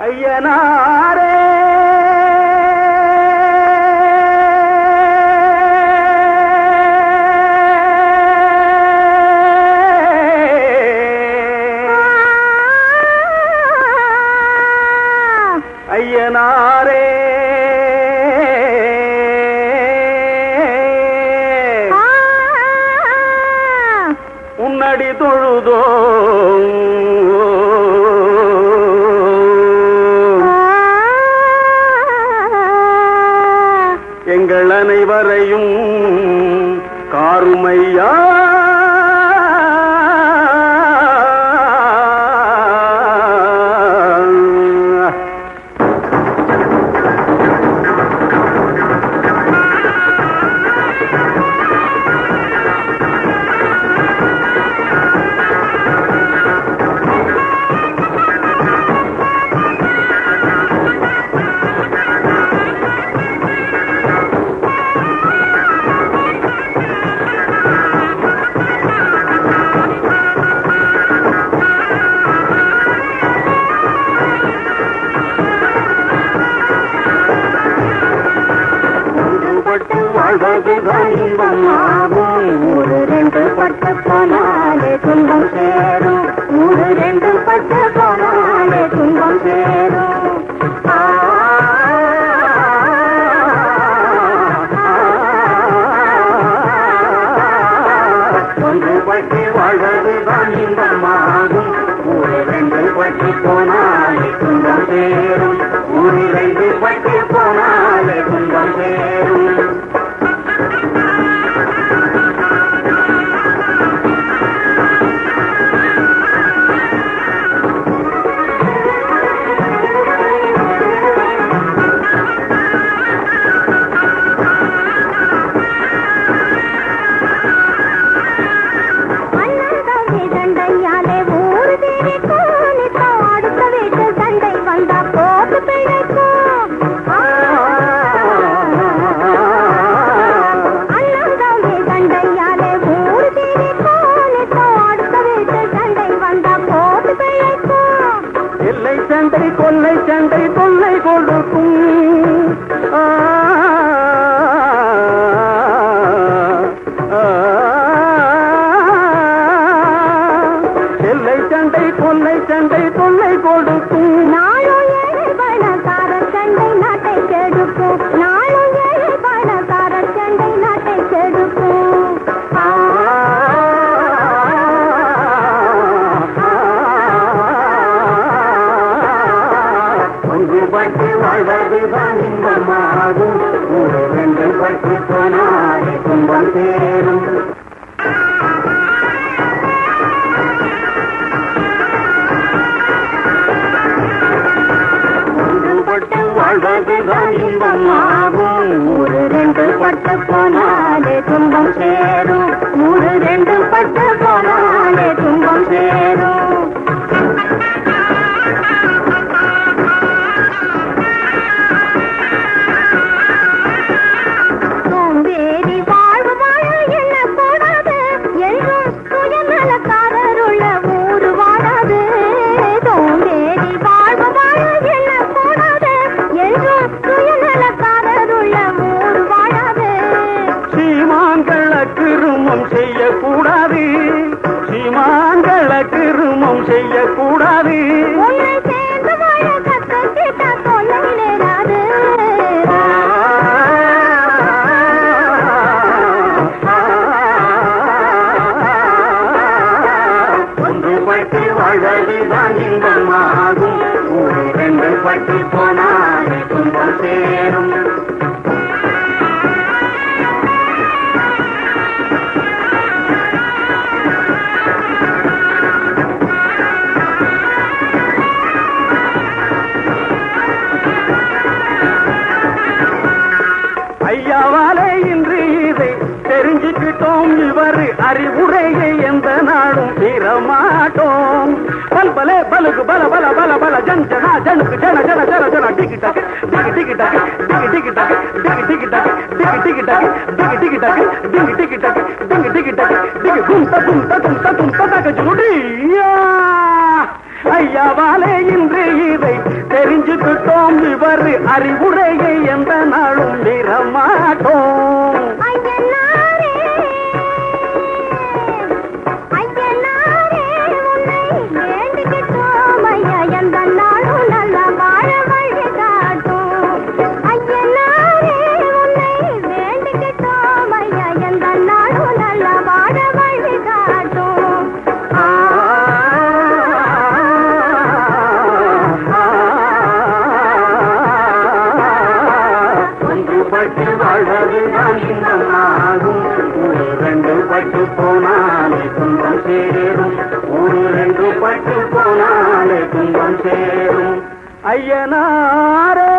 ஐயனாரே. ஐயனாரே. உன்னடி தொழுதோ எங்கள் அனைவரையும் காருமையா ஒன்றுபட்டு வாழ்வதுதான் இன்பமாகும் ஒரு ரெண்டு பட்டு போனாலே துன்பம் சேரும். ஒரு ரெண்டு பட்டு போனாலே துன்பம் சேரும். ஆ, ஒன்றுபட்டு வாழ்வதுதான் இன்பமாகும் ஒரு ரெண்டு பட்டு போனாலே துன்பம் சேரும். ஒரு ரெண்டு பட்டு போனாலே துன்பம் சேரும். குழந்தை தொல்லை கொடுக்கும். செல்லை சண்டை கொல்லை சண்டை தொல்லை கொடுக்கும். சொந்தமாகும் உறவென்று பற்றி போனாலே துன்பம் சேரும் வாழ்வதுதான் இன்பம் ஆகும் ஒரு ரெண்டு பட்டு போனாலே துன்பம் சேரும் திருமம் செய்யக்கூடாது. சீமாங்கள திருமம் செய்யக்கூடாது. பட்டு போனால் துன்பம் சேரும். பெறமாட்டோம் இவர் அறிவுரையை எந்த நாடும் பெறமாட்டோம் பல் பலே பலுக்கு பல பல பல பல ஜன் ஜனா ஜனுக்கு ஜன ஜன ஜன ஜன டிக்கி டக்கு டிக்கி டிக்கி டக்கு டிக்கி டிக்கி டக்கு டிக்கி டிக்கி டக்கு டிக்கி டிக்கி டக்கு டிக்கி டிக்கி டக்கு டிங்கி டிக்கி டக்கு டிங்கி டிக்கி டக்கு டிக்கி தும் த தும் த தும் த தும் த தக ஜுடியா ஐயாவாலே இன்று இதை தெரிஞ்சுக்கிட்டோம். இவர் அறிவுரையை எந்த நாளும் பெறமாட்டோம் துன்பம் சேரும் ஐயனாரே